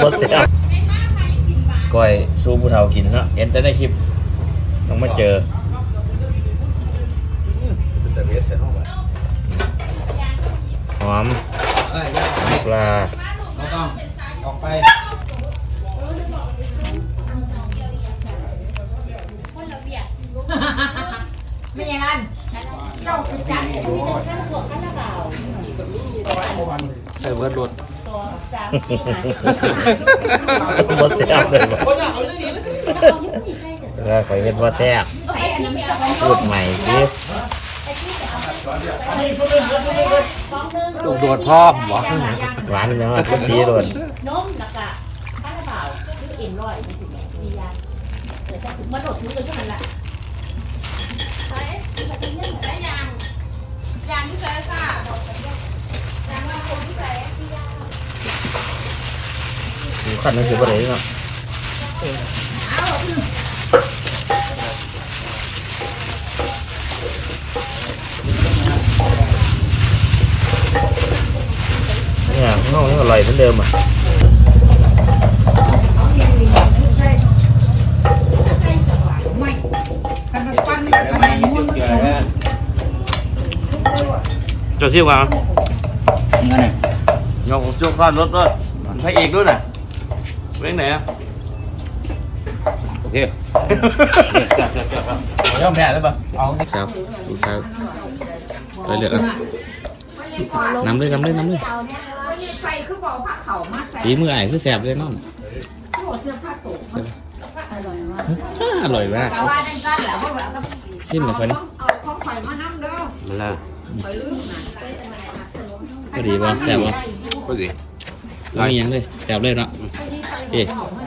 หมดเสียก้อยสู้ผู้เฒ่ากินเนาะเห็นแต่ในคลิปต้องมาเจอหองหอมเอ้ยยังปลาออกไปไม่ย่างนั้นเจ้าคือจันทร์มีแต่ข้าวพวกข้าวเปล่า ใส่ เวิร์ดรถตัวจานหมดเสียเลยบ่แล้วข่อยเห็นว่าแซ่บพูดใหม่สิลูกโดดพร้อมวะหวานเนาะคนดีโดนนมแล้วก็ข้าวเปล่าคือเอ็นร้อยนี่สิดีอย่างเออถ้าถึงมาโดดทุกข์ก็ยังมันละ หูขันนั่นคือบ่ได้เนาะเนี่ยข้างนอกนี่อร่อยเหมือนเดิมอะไม่จุดเกิดแล้วจะเที่ยวมาเงินยกจุกข้ามรถด้วยพระเอกด้วยน่ะ เรื่องไหนอะโอเคยอมแพ้เลยป่ะเอาครับดูครับไปเลือดอะน้ำเลยน้ำเลยน้ำเลยไฟคือบอกผ้าเข่ามาใส่ตีมือไอ้คือแสบเลยน้องหัวเสื้อผ้าโตอร่อยมากอร่อยมากแต่ว่าดังกันแหละเพราะว่าเราชิมหน่อยคนเอาของข่อยมาน้ำเด้อมาละข่อยลืมนะพอดีป่ะแสบป่ะพอดีไม่มีหยังเลยแสบเลยเนาะ เอ๊ะเ